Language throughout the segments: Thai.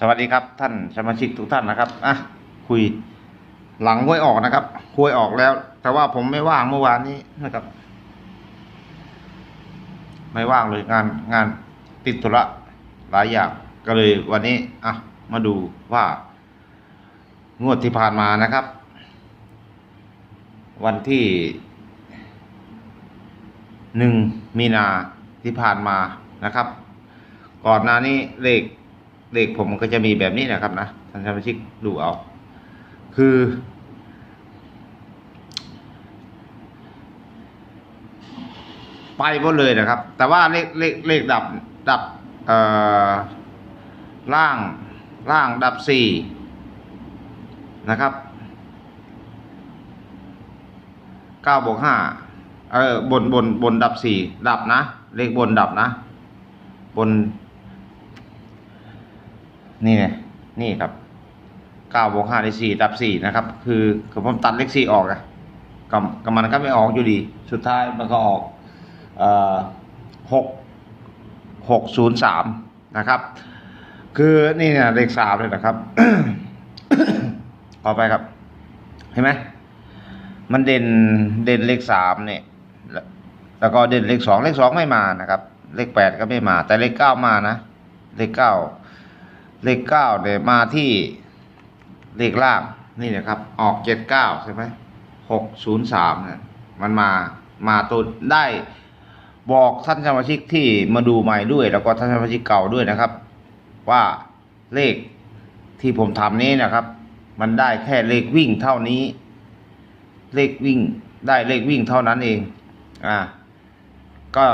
สวัสดีครับท่านสมาชิกทุกท่านนะครับอะคุยหลังห้วยออกนะครับห้วยออกแล้ว แต่ว่าผมไม่ว่างเมื่อวานนี้นะครับ ไม่ว่างเลยงานงานติดธุระหลายอย่างก็เลยวันนี้อะมาดูว่างวดที่ผ่านมานะครับ วันที่หนึ่งมีนาที่ผ่านมานะครับ ก่อนหน้านี้เลข เลขผมมันก็จะมีแบบนี้นะครับนะท่านสมาชิกดูเอา คือ ไปหมดเลยนะครับ แต่ว่าเลขเลขเลขดับดับเอ่อล่างล่างดับสี่นะครับเก้าบวกห้าเออบนบนบนดับสี่ดับนะ เลขบนดับนะ บน นี่ไงนี่ครับเก้าบวกห้าได้สี่ดับสี่นะครับ คือคือผมตัดเลขสี่ออกอะกับกับมันก็ไม่ออกอยู่ดี สุดท้ายมันก็ออกหกหกศูนย์สามนะครับ คือนี่เนี่ยเลขสามเลยนะครับขอไปครับ เห็นไหมมันเด่นเด่นเลขสามเนี่ยแล้วแล้วก็เด่นเลขสองเลขสองไม่มานะครับ เลขแปดก็ไม่มา แต่เลขเก้ามานะ เลขเก้า เลขเก้าเนี่ยมาที่เลขล่างนี่นะครับ ออกเจ็ดเก้าใช่ไหมหกศูนย์สามเนี่ยมันมามาตัวได้บอกท่านสมาชิกที่มาดูใหม่ด้วย แล้วก็ท่านสมาชิกเก่าด้วยนะครับ ว่าเลขที่ผมทำนี้นะครับ มันได้แค่เลขวิ่งเท่านี้ เลขวิ่งได้เลขวิ่งเท่านั้นเองอ่าก็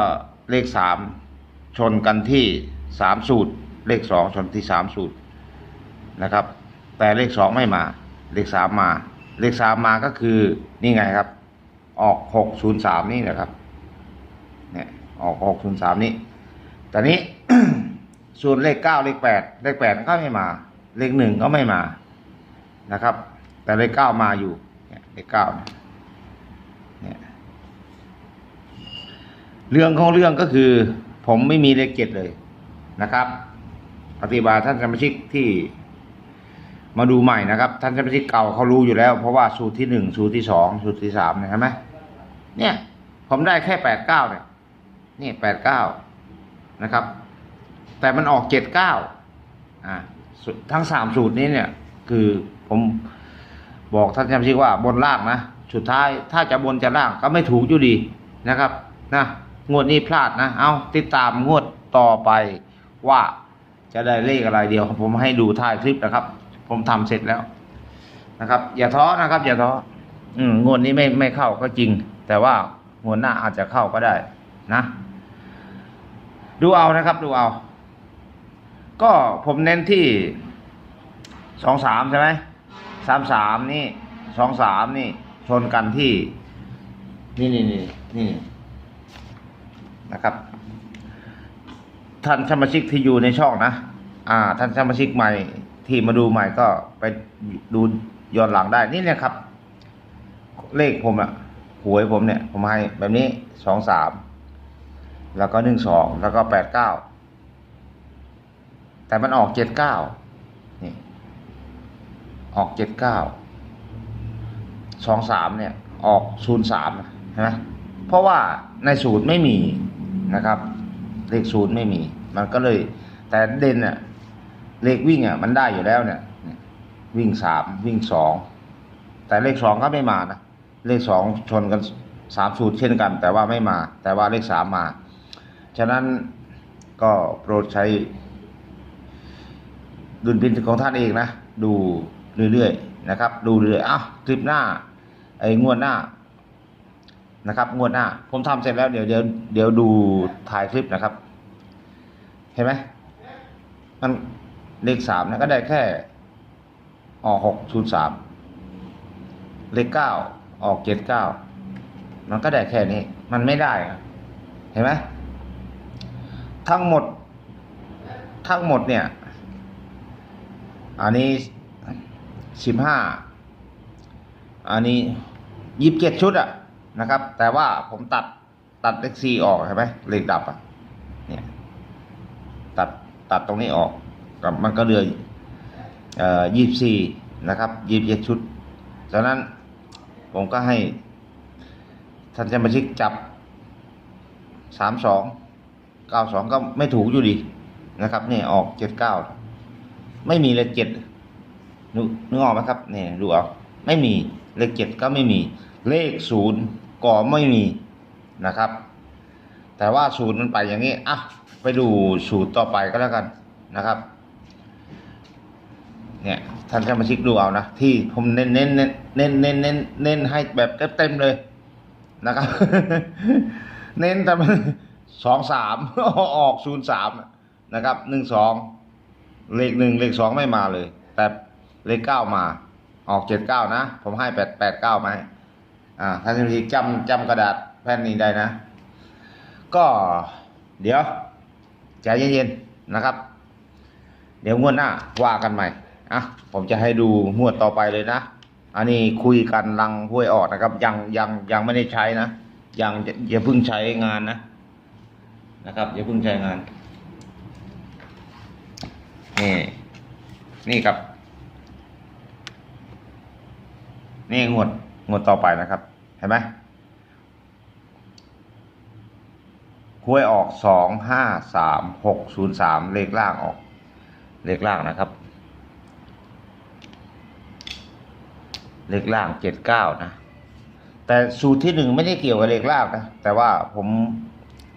เลขสามชนกันที่สามสูตร เลขสองชนที่สามสูตรนะครับ แต่เลขสองไม่มา เลขสามมา เลขสามมาก็คือนี่ไงครับ ออกหกศูนย์สามนี่นะครับเนี่ยออกหกศูนย์สามนี้แต่นี้ส่วนเลขเก้าเลขแปดเลขแปดก็ไม่มา เลขหนึ่งก็ไม่มานะครับ แต่เลขเก้ามาอยู่เนี่ยเลขเก้าเนี่ยเนี่ยเรื่องของเรื่องก็คือ ผมไม่มีเลขเจ็ดเลยนะครับ อธิบาท่านสมาชิกที่มาดูใหม่นะครับ ท่านสมาชิกเก่าเขารู้อยู่แล้ว เพราะว่าสูตรที่หนึ่งสูตรที่สองสูตรที่สามเนี่ยเห็นไหมเนี่ย ผมได้แค่แปดเก้าเนี่ยนี่แปดเก้านะครับ แต่มันออกเจ็ดเก้าอ่าทั้งสามสูตรนี้เนี่ย คือผมบอกท่านจำชิกว่าบนล่างนะสุดท้ายถ้าจะบนจะล่างก็ไม่ถูกอยู่ดีนะครับนะงวดนี้พลาดนะ เอาติดตามงวดต่อไปว่า จะได้เลขอะไรเดียวผมให้ดูท้ายคลิปนะครับ ผมทำเสร็จแล้วนะครับ อย่าท้อนะครับ อย่าท้ออืมงวดนี้ไม่ไม่เข้าก็จริง แต่ว่างวดหน้าอาจจะเข้าก็ได้นะ ดูเอานะครับ ดูเอา ก็ผมเน้นที่สองสามใช่ไหมสามสามนี่สองสามนี่ ชนกันที่ นี่นี่นี่นี่นะครับ ท่านสมาชิกที่อยู่ในช่องนะ อ่า ท่านสมาชิกใหม่ที่มาดูใหม่ก็ไปดูย้อนหลังได้ นี่เนี่ยครับ เลขผมอะหวยผมเนี่ย ผมให้แบบนี้สองสามแล้วก็หนึ่งสองแล้วก็แปดเก้าแต่มันออกเจ็ดเก้านี่ ออกเจ็ดเก้าสองสามเนี่ย ออกศูนย์สามใช่ไหมเพราะว่าในสูตรไม่มีนะครับ เลขศูนย์ไม่มี มันก็เลย แต่เด่นเนี่ยเลขวิ่งอะมันได้อยู่แล้วเนี่ย วิ่งสามวิ่งสองแต่เลขสองก็ไม่มานะเลขสองชนกันสามสูตรเช่นกัน แต่ว่าไม่มา แต่ว่าเลขสามมา ฉะนั้นก็โปรดใช้ ดุลพินิจของท่านเองนะ ดูเรื่อยๆนะครับ ดูเรื่อยๆอ้าวคลิปหน้า ไอ้งวดหน้านะครับ งวดหน้า ผมทำเสร็จแล้วเดี๋ยวเดี๋ยวเดี๋ยวดูถ่ายคลิปนะครับ เห็นไหมมันเลขสามนะก็ได้แค่ออกหกศูนย์สามเลขเก้าออกเจ็ดเก้ามันก็ได้แค่นี้ มันไม่ได้เห็นไหมทั้งหมด ทั้งหมดเนี่ย อันนี้สิบห้าอันนี้ยี่สิบเจ็ดชุดอะนะครับ แต่ว่าผมตัดตัดเลขสี่ออกใช่ไหมเลขดับอะ ตัดตัดตรงนี้ออกกับมันก็เหลือเอ่อยี่สี่นะครับยี่สิบเจ็ดชุดจากนั้นผมก็ให้ท่านจะมาชิกจับสามสองเก้าสองก็ไม่ถูกอยู่ดีนะครับเนี่ยออกเจ็ดเก้าไม่มีเลขเจ็ดนึกนึกออกไหมครับเนี่ยดูเอาไม่มีเลขเจ็ดก็ไม่มีเลขศูนย์ก็ไม่มีนะครับ แต่ว่าสูตรมันไปอย่างนี้อะไปดูสูตรต่อไปก็แล้วกันนะครับ เนี่ยท่านจะมาชิกดูเอานะที่ผมเน้นเน้นเน้นเน้นเน้นเน้นเน้นให้แบบเต็มๆเลยนะครับ เน้นแต่มันสองสามออกศูนย์สามนะครับหนึ่งสองเลขหนึ่งเลขสองไม่มาเลย แต่เลขเก้ามา ออกเจ็ดเก้านะ ผมให้แปดแปดเก้ามาให้อ่าท่านจะมาชิกจำจำกระดาษแผ่นนี้ได้นะ ก็เดี๋ยวใจเย็นๆนะครับ เดี๋ยวงวดหน้าว่ากันใหม่อะผมจะให้ดูงวดต่อไปเลยนะ อันนี้คุยกันลังห้วยออกนะครับ ยังยังยังไม่ได้ใช้นะยังอย่าอย่าเพิ่งใช้งานนะนะครับอย่าเพิ่งใช้งานนี่นี่ครับ นี่งวดงวดต่อไปนะครับ เห็นไหม หวยออกสองห้าสามหกศูนย์สามเลขล่างออก เลขล่างนะครับ เลขล่างเจ็ดเก้านะ แต่สูตรที่หนึ่งไม่ได้เกี่ยวกับเลขล่างนะ แต่ว่าผม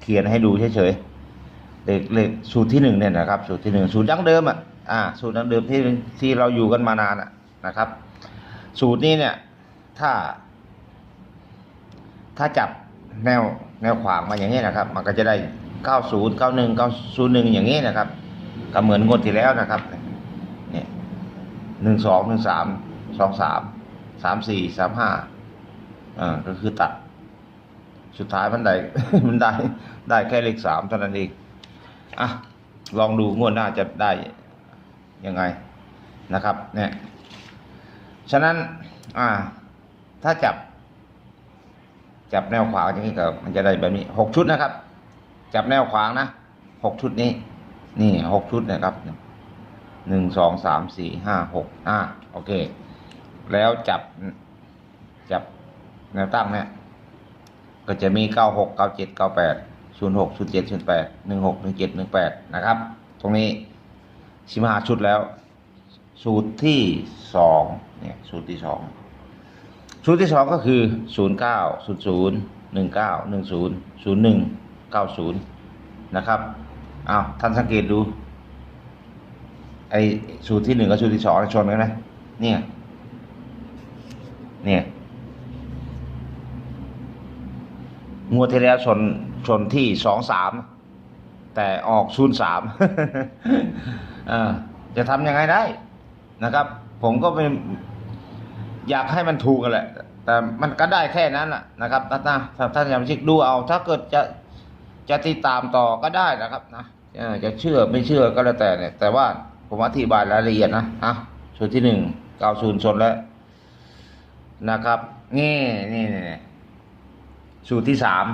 เขียนให้ดูเฉยๆ เลขเลขสูตรที่หนึ่งเนี่ยนะครับ สูตรที่หนึ่งสูตรดั้งเดิมอะ อ่า สูตรดั้งเดิมที่ที่เราอยู่กันมานานอะนะครับ สูตรนี้เนี่ย ถ้า ถ้าจับ แนวแนวขวางมาอย่างนี้นะครับ มันก็จะได้ 90 91 901 อย่างนี้นะครับ ก็เหมือนงวดที่แล้วนะครับเนี่ยหนึ่งสองหนึ่งสามสองสามสามสี่สามห้าอ่าก็คือตัด สุดท้ายมันได้ มันได้ได้แค่เลขสามเท่านั้นเองอะลองดูงวดหน้าจะได้ยังไงนะครับ เนี่ย ฉะนั้น อ่า ถ้าจับ จับแนวขวางอย่างนี้ก็มันจะได้แบบนี้หกชุดนะครับ จับแนวขวางนะหกชุดนี้ นี่หกชุดนะครับหนึ่งสองสามสี่ห้าหกอ่าโอเค แล้วจับจับแนวตั้งเนี่ยก็จะมีเก้าหกเก้าเจ็ดเก้าแปดศูนย์หกศูนย์เจ็ดศูนย์แปดหนึ่งหกหนึ่งเจ็ดหนึ่งแปดนะครับ ตรงนี้สิบห้าชุดแล้ว สูตรที่สองเนี่ยสูตรที่สอง ชุดที่สองก็คือศูนย์เก้าศูนย์ศูนย์หนึ่งเก้าหนึ่งศูนย์ศูนย์หนึ่งเก้าศูนย์นะครับอ้าวท่านสังเกตดูไอสูตรที่หนึ่งกับสูตรที่สองชนกันนะเนี่ยเนี่ยงวดที่แล้วชนชนที่สองสามแต่ออกศูนย์สามจะทำยังไงได้นะครับ ผมก็เป็น อยากให้มันถูกกันแหละ แต่มันก็ได้แค่นั้นแหละนะครับนะนะถ้าท่านอยากชิกดูเอา ถ้าเกิดจะจะติดตามต่อก็ได้นะครับนะจะเชื่อไม่เชื่อก็แล้วแต่เนี่ย แต่ว่าผมอธิบายรายละเอียดนะอะสูตรที่หนึ่งเก้าศูนย์ชนแล้วนะครับนี่นี่นี่สูตรที่สาม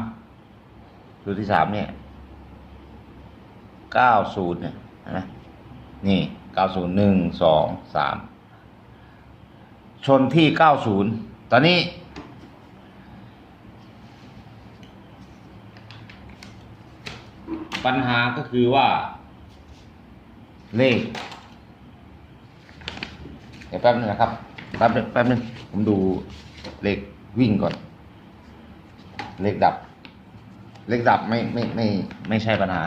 สูตรที่สามเนี่ยเก้าศูนย์เนี่ยนไหมนี่เก้าศูนย์หนึ่งสองสาม ชนที่ 90 ตอนนี้ ปัญหาก็คือว่า เลข เดี๋ยวแป๊บนึงนะครับ แป๊บนึงแป๊บนึงผมดูเลขวิ่งก่อน เลขดับ เลขดับไม่ไม่ไม่ไม่ใช่ปัญหา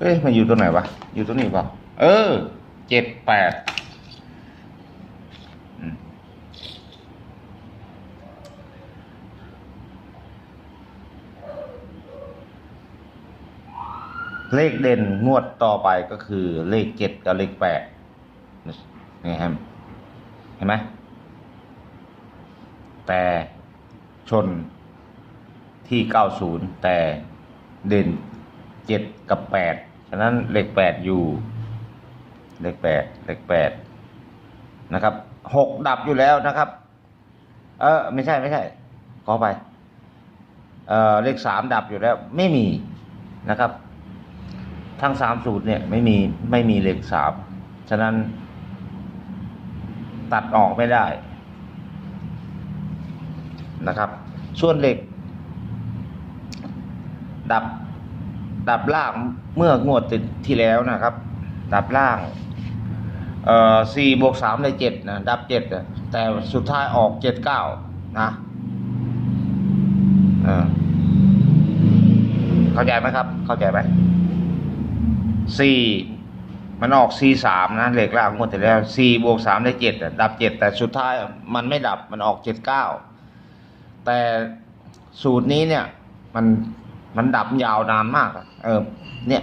เอ้ยมันอยู่ตรงไหนวะ อยู่ตรงนี้เปล่า เออ เจ็ดแปด เลขเด่นงวดต่อไปก็คือเลขเจ็ดกับเลขแปดนี่ครับเห็นไหม แต่ชนที่เก้าศูนย์แต่เด่นเจ็ดกับแปดะนั้นเลขแปดอยู่ เลขแปดเลขแปดนะครับหกดับอยู่แล้วนะครับ เออไม่ใช่ไม่ใช่ขอไป เออเลขสามดับอยู่แล้ว ไม่มีนะครับ ทั้งสามสูตรเนี่ยไม่มีไม่มีเลขสามฉะนั้น ตัดออกไม่ได้นะครับ ส่วนเหล็ก ดับ ดับล่างเมื่องวดติดที่แล้วนะครับ ดับล่างเอ่อสี่บวกสามได้เจ็ดนะดับเจ็ดแต่สุดท้ายออกเจ็ดเก้านะเออเข้าใจไหมครับ เข้าใจไหมสี่มันออกสี่สามนะเหล็กล่างงวดที่แล้วสี่บวกสามได้เจ็ดอะดับเจ็ดแต่สุดท้ายมันไม่ดับมันออกเจ็ดเก้าแต่สูตรนี้เนี่ย มัน มันดับยาวนานมากอะเออ เนี่ย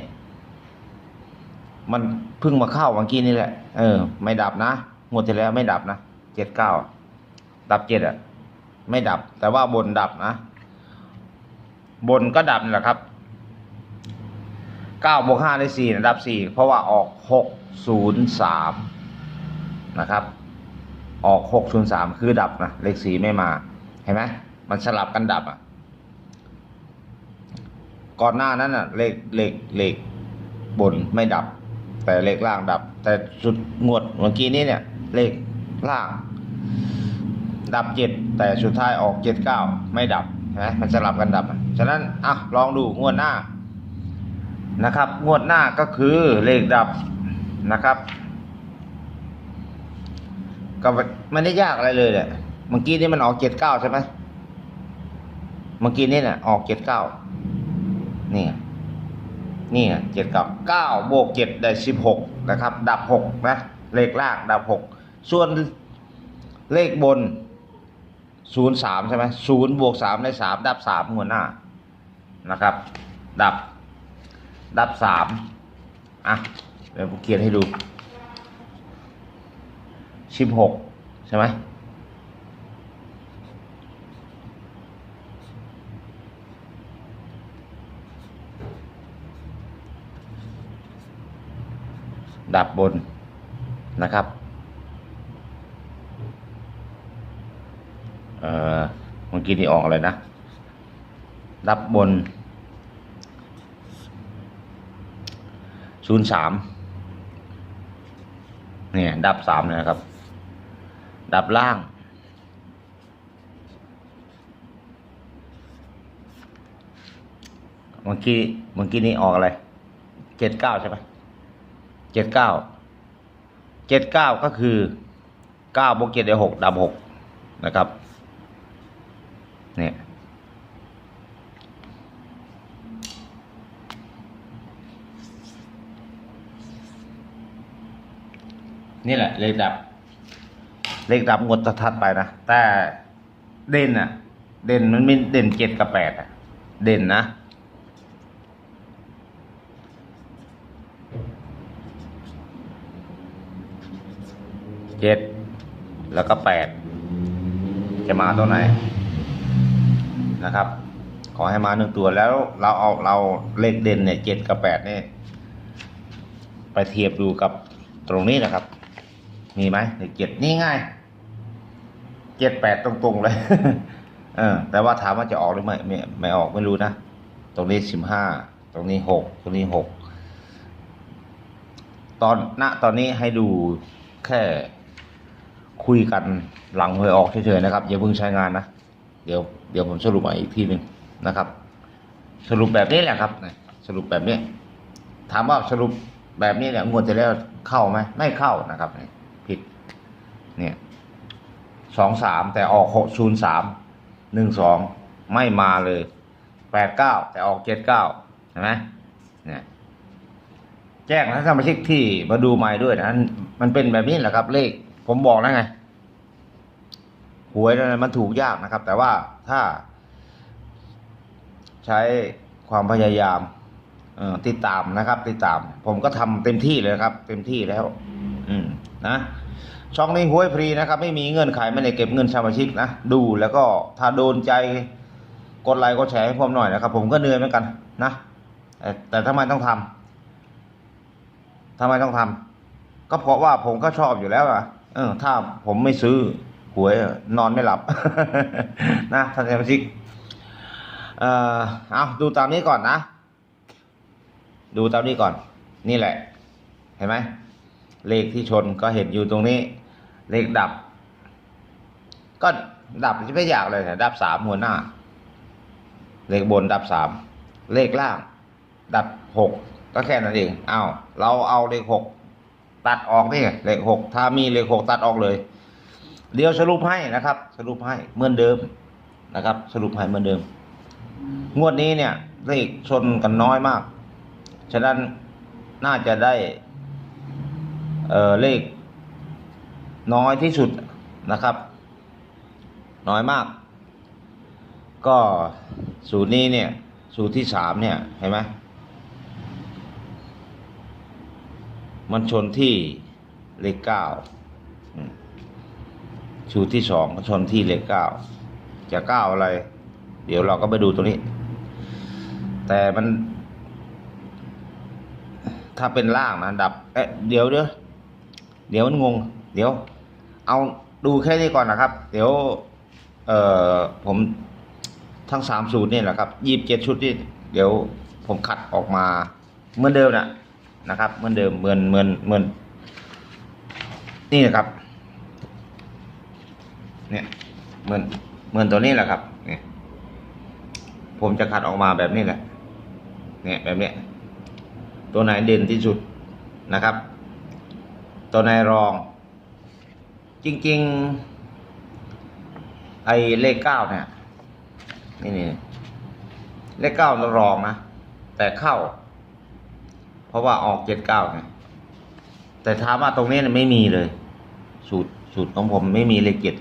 มันเพิ่งมาเข้าเมื่อกี้นี่แหละ เออ ไม่ดับนะงวดที่แล้วไม่ดับนะเจ็ดเก้าดับเจ็ดอะไม่ดับ แต่ว่าบนดับนะบนก็ดับนี่แหละครับเก้าบวกห้าได้สี่นะดับสี่เพราะว่าออกหกศูนย์สามนะครับ ออกหกศูนย์สามคือดับนะเลขสี่ไม่มา เห็นไหมมันสลับกันดับอะ ก่อนหน้านั้นอะเลขเลขเลขบนไม่ดับ แต่เลขล่างดับ แต่สุดงวดเมื่อกี้นี้เนี่ย เลขล่าง ดับเจ็ดแต่สุดท้ายออกเจ็ดเก้าไม่ดับนะมันสลับกันดับอะฉะนั้นอะลองดูงวดหน้านะครับ งวดหน้าก็คือเลขดับนะครับก็ไม่ได้ยากอะไรเลยเนี่ยเมื่อกี้นี้มันออกเจ็ดเก้าใช่ไหมเมื่อกี้นี้เนี่ยออกเจ็ดเก้า นี่นี่เจ็ดก้าเก้าบวกเจ็ดได้สิบหกนะครับ ดับหกนะเลขล่างดับหกส่วนเลขบนศูนย์สามใช่ไหมศูนย์บวกสามได้สามดับสามหัวหน้านะครับ ดับดับสามอะเดี๋ยวผมเขียนให้ดูสิบหกใช่ไหม ดับบนนะครับเออเมื่อกี้นี่ออกอะไรนะ ดับบนศูนย์สามเนี่ยดับสามนะครับ ดับล่างเมื่อกี้เมื่อกี้นี้ออกอะไรเจ็ดเก้าใช่ไหม เจ็ดเก้าเจ็ดเก้าก็คือเก้าบวกเจ็ดได้หกดับหกนะครับเนี่ยนี่แหละ เลขดับ เลขดับงวดถัดไปนะ แต่เด่นอะเด่นมันมีเด่นเจ็ดกับแปดอะเด่นนะ เจ็ดแล้วก็แปดจะมาตัวไหนนะครับ ขอให้มาหนึ่งตัวแล้วเราเอาเราเลขเด่นเนี่ยเจ็ดกับแปดเนี่ยไปเทียบดูกับตรงนี้นะครับ มีไหมเลขเจ็ดนี่ง่ายเจ็ดแปดตรงๆเลยเออแต่ว่าถามว่าจะออกหรือไม่ไม่ไม่ออกไม่รู้นะ ตรงนี้สิบห้าตรงนี้หกตรงนี้หกตอนณตอนนี้ให้ดูแค่ คุยกันหลังหวยออกเฉยๆนะครับอย่าเพิ่งใช้งานนะเดี๋ยวเดี๋ยวผมสรุปมาอีกทีหนึ่งนะครับ สรุปแบบนี้แหละครับสรุปแบบนี้ ถามว่าสรุปแบบนี้เนี่ยงวดที่แล้วเข้าไหมไม่เข้านะครับผิดเนี่ยสองสามแต่ออกหกศูนย์สามหนึ่งสองไม่มาเลยแปดเก้าแต่ออกเจ็ดเก้าเห็นไหมเนี่ยแจ้งนสมาชิกที่มาดูใหม่ด้วยนะมันเป็นแบบนี้แหละครับ เลข ผมบอกแล้วไงหวยนั้นมันถูกยากนะครับ แต่ว่าถ้า ใช้ความพยายามติดตามนะครับ ติดตาม ผมก็ทำเต็มที่เลยครับ เต็มที่แล้ว อืมนะช่องนี้หวยฟรีนะครับ ไม่มีเงื่อนไขไม่ได้เก็บเงินสมาชิกนะดูแล้วก็ถ้าโดนใจกดไลค์กดแชร์ให้ผมหน่อยนะครับ ผมก็เหนื่อยเหมือนกัน นะแต่แต่ทำไมต้องทำทำไมต้องทำก็เพราะว่าผมก็ชอบอยู่แล้วอะ เออ ถ้าผมไม่ซื้อหวยนอนไม่หลับ นะท่านสมาชิกเอ่อเอาดูตามนี้ก่อนนะ ดูตามนี้ก่อน นี่แหละ เห็นไหมเลขที่ชนก็เห็นอยู่ตรงนี้ เลขดับ ก็ดับไม่อยากเลยนะดับสามหัวหน้า เลขบนดับสามเลขล่าง ดับหกก็แค่นั้นเองเอาเราเอาเลขหก ตัดออกนี่เลขหกถ้ามีเลขหกตัดออกเลย เดี๋ยวสรุปให้นะครับ สรุปให้เหมือนเดิมนะครับ สรุปให้เหมือนเดิม งวดนี้เนี่ยเลขชนกันน้อยมาก ฉะนั้นน่าจะได้เเลขน้อยที่สุดนะครับ น้อยมาก ก็สูตรนี้เนี่ย สูตรที่สามเนี่ยเห็นไหม มันชนที่เลขเก้าอืมสูที่สองก็ชนที่เลขเก้าจะเก้าอะไร เดี๋ยวเราก็ไปดูตรงนี้ แต่มัน ถ้าเป็นล่างนะดับเอ๊ะเดี๋ยวเดี๋ยวเดี๋ยวมันงง เดี๋ยว เอาดูแค่นี้ก่อนนะครับ เดี๋ยว เอ่อผมทั้งสามสูตรนี่แหละครับยี่สิบเจ็ดชุดนี่เดี๋ยวผมขัดออกมาเหมือนเดิมน่ะ นะครับ เหมือนเดิมเหมือนเหมือนเหมือนนี่นะครับเนี่ยเหมือนเหมือนตัวนี้แหละครับเนี่ยผมจะขัดออกมาแบบนี้แหละเนี่ยแบบเนี้ยตัวไหนเด่นที่สุดนะครับ ตัวไหนรอง จริง ๆ ไอ้เลขเก้าเนี่ยนี่นี่เลขเก้าเรารองนะ แต่เข้า เพราะว่าออกเจ็ดเก้าไงแต่ถามว่าตรงนี้ไม่มีเลย สูตรสูตรของผมไม่มีเลขเจ็ด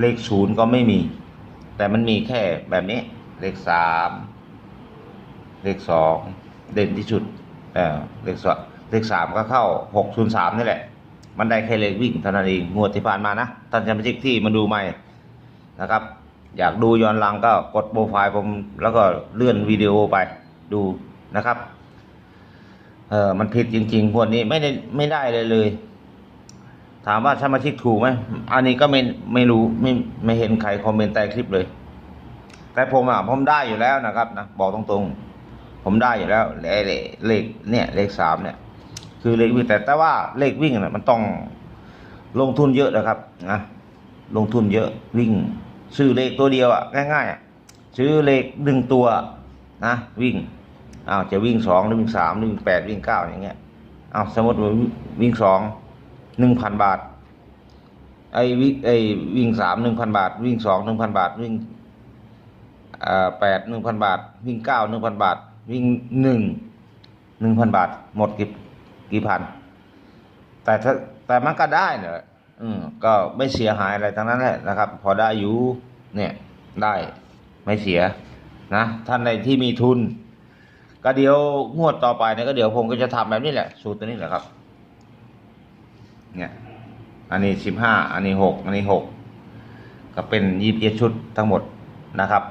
เลขศูนย์ก็ไม่มี แต่มันมีแค่แบบนี้ เลขสามเลขสองเด่นที่สุดเออเลขสองเลขสามก็เข้าหกศูนย์สามนี่แหละ มันได้แค่เลขวิ่งเท่านั้นเองงวดที่ผ่านมานะท่านจำชิกที่มาดูใหม่นะครับ อยากดูย้อนหลังก็กดโปรไฟล์ผมแล้วก็เลื่อนวิดีโอไปดูนะครับ เออมันผิดจริงๆพวกนี้ไม่ได้ไม่ได้เลยเลย ถามว่าสมาชิกถูกไหมอันนี้ก็ไม่ไม่รู้ไม่ไม่เห็นใครคอมเมนต์ใต้คลิปเลย แต่ผมอะผมได้อยู่แล้วนะครับนะบอกตรงๆ ผมได้อยู่แล้วเลขเลขเนี่ยเลขสามเนี่ย คือเลขวิ่งแต่แต่ว่าเลขวิ่งน่ะมันต้องลงทุนเยอะนะครับนะลงทุนเยอะวิ่ง ซื้อเลขตัวเดียวอะง่ายๆอะซื้อเลขหนึ่งตัวนะวิ่ง อ้าวจะวิ่งสองหรือวิ่งสามหรือวิ่งแปดวิ่งเก้าอย่างเงี้ยอ้าวสมมติว่าวิ่งสองหนึ่งพันบาท ไอ้วิไอ้วิ่งสามหนึ่งพันบาท วิ่งสองหนึ่งพันบาท วิ่งแปดหนึ่งพันบาท วิ่งเก้าหนึ่งพันบาท วิ่งหนึ่งหนึ่งพันบาท หมดกี่กี่พัน แต่ถ้าแต่มันก็ได้เนอะอืมก็ไม่เสียหายอะไรทั้งนั้นแหละนะครับ พอได้อยู่เนี่ยได้ไม่เสียนะท่านใดที่มีทุน ก็เดี๋ยวงวดต่อไปเนี่ยก็เดี๋ยวผมก็จะทำแบบนี้แหละ สูตรตัวนี้แหละครับ เนี่ย อันนี้สิบห้าอันนี้หกอันนี้หกก็เป็นยี่สิบเจ็ดชุดทั้งหมดนะครับ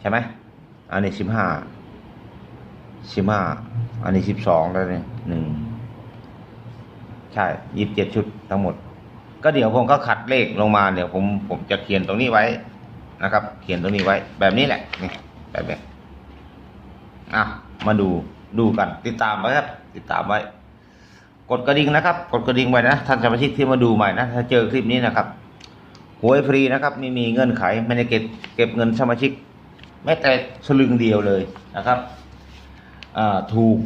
ใช่ไหมอันนี้สิบห้าสิบห้าอันนี้สิบสองแล้วเนี่ยหนึ่งใช่ยี่สิบเจ็ดชุดทั้งหมด ก็เดี๋ยวผมก็ขัดเลขลงมาเดี๋ยวผมผมจะเขียนตรงนี้ไว้นะครับ เขียนตรงนี้ไว้ แบบนี้แหละนี่แบบนี้ อะมาดูดูกัน ติดตามไว้ครับ ติดตามไว้ กดกระดิ่งนะครับ กดกระดิ่งไว้นะท่านสมาชิกที่มาดูใหม่นะถ้าเจอคลิปนี้นะครับหวยฟรีนะครับไม่มีเงื่อนไขไม่ได้เก็บเก็บเงินสมาชิกแม้แต่สลึงเดียวเลยนะครับถูก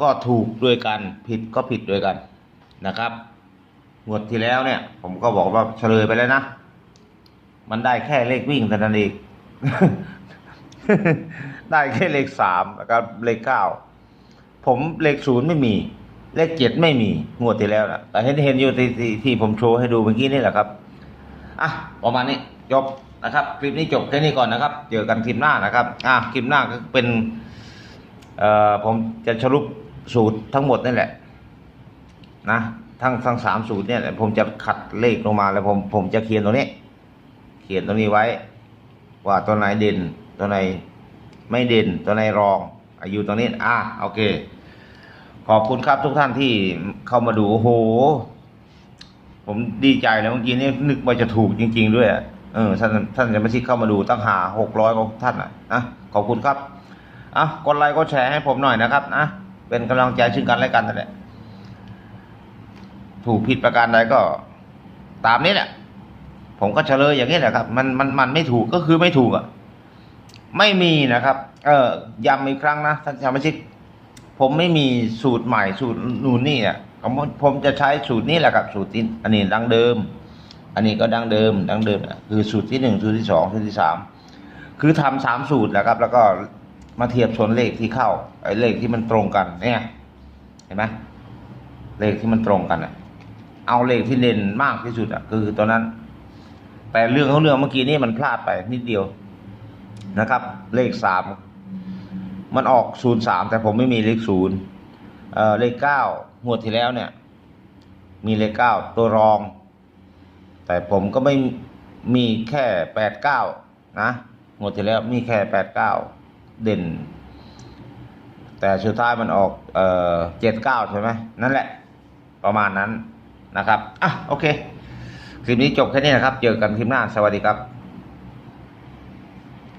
ก็ถูกด้วยกันผิดก็ผิดด้วยกันนะครับงวดที่แล้วเนี่ย ผมก็บอกว่าเฉลยไปแล้วนะ มันได้แค่เลขวิ่งเท่านั้นเองได้แค่เลขสามแล้วก็เลขเก้าผมเลขศูนย์ไม่มี เลขเจ็ดไม่มีงวดที่แล้วนะแต่เห็นเห็นอยู่ที่ที่ที่ผมโชว์ให้ดูเมื่อกี้นี่แหละครับอะประมาณนี้จบนะครับคลิปนี้จบแค่นี้ก่อนนะครับ เจอกันคลิปหน้านะครับอะคลิปหน้าก็เป็นเอ่อผมจะสรุปสูตรทั้งหมดนี่แหละนะทั้งทั้งสามสูตรเนี่ยผมจะขัดเลขลงมาแล้วผมผมจะเขียนตรงนี้ เขียนตรงนี้ไว้ ว่าตัวไหนเด่นตัวไหน ไม่เด่นตัวไหนรองอายุตรงนี้ อะโอเค ขอบคุณครับทุกท่านที่เข้ามาดูโอ้โห ผมดีใจเลยเมื่อกี้นี่นึกว่าจะถูกจริง ๆ ด้วยเออท่านท่านจะมาชิกเข้ามาดูตั้งหาหกร้อยกว่าท่านอะอะขอบคุณครับอะกดไลค์กดแชร์ให้ผมหน่อยนะครับนะเป็นกำลังใจซึ่งกันและกันนั่นแหละถูกผิดประการใดก็ ตามนี้แหละผมก็เฉลยอย่างนี้แหละครับ มันมันมันไม่ถูกก็คือไม่ถูกอะ ไม่มีนะครับ เออย้ำอีกครั้งนะท่านสมาชิก ผมไม่มีสูตรใหม่สูตรนู่นนี่อะผมผมจะใช้สูตรนี้แหละครับสูตรที่อันนี้ดังเดิม อันนี้ก็ดังเดิมดังเดิมอะคือสูตรที่หนึ่งสูตรที่สองสูตรที่สามคือทำสามสูตรแหละครับ แล้วก็มาเทียบชนเลขที่เข้าไอ้เลขที่มันตรงกัน เนี่ย เห็นไหมเลขที่มันตรงกันอะ เอาเลขที่เด่นมากที่สุดอะ คือตัวนั้น แต่เรื่องของเรื่องเมื่อกี้นี่มันพลาดไปนิดเดียว นะครับ เลขสามมันออกศูนย์สามแต่ผมไม่มีเลขศูนย์เอ่อเลขเก้างวดที่แล้วเนี่ย มีเลขเก้าตัวรอง แต่ผมก็ไม่มีแค่แปดเก้านะงวดที่แล้วมีแค่แปดเก้าเด่น แต่สุดท้ายมันออกเอ่อเจ็ดเก้าใช่ไหมนั่นแหละ ประมาณนั้นนะครับ อะ โอเค คลิปนี้จบแค่นี้นะครับ เจอกันคลิปหน้า สวัสดีครับ